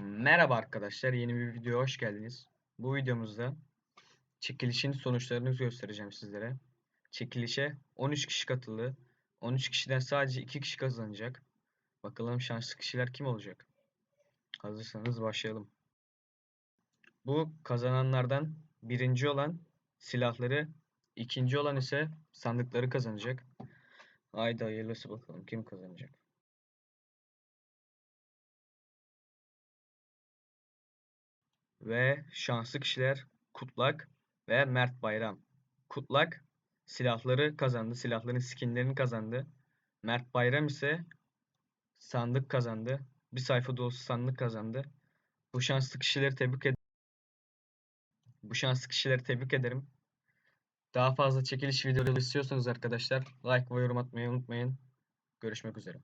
Merhaba arkadaşlar, yeni bir videoya hoş geldiniz. Bu videomuzda çekilişin sonuçlarını göstereceğim sizlere. Çekilişe 13 kişi katıldı. 13 kişiden sadece 2 kişi kazanacak. Bakalım şanslı kişiler kim olacak? Hazırsanız başlayalım. Bu kazananlardan birinci olan silahları, ikinci olan ise sandıkları kazanacak. Haydi hayırlısı bakalım kim kazanacak? Ve şanslı kişiler Kutlak ve Mert Bayram. Kutlak silahları kazandı. Silahların skinlerini kazandı. Mert Bayram ise sandık kazandı. Bir sayfa dolusu sandık kazandı. Bu şanslı kişileri tebrik ederim. Bu şanslı kişileri tebrik ederim. Daha fazla çekiliş videoları istiyorsanız arkadaşlar like ve yorum atmayı unutmayın. Görüşmek üzere.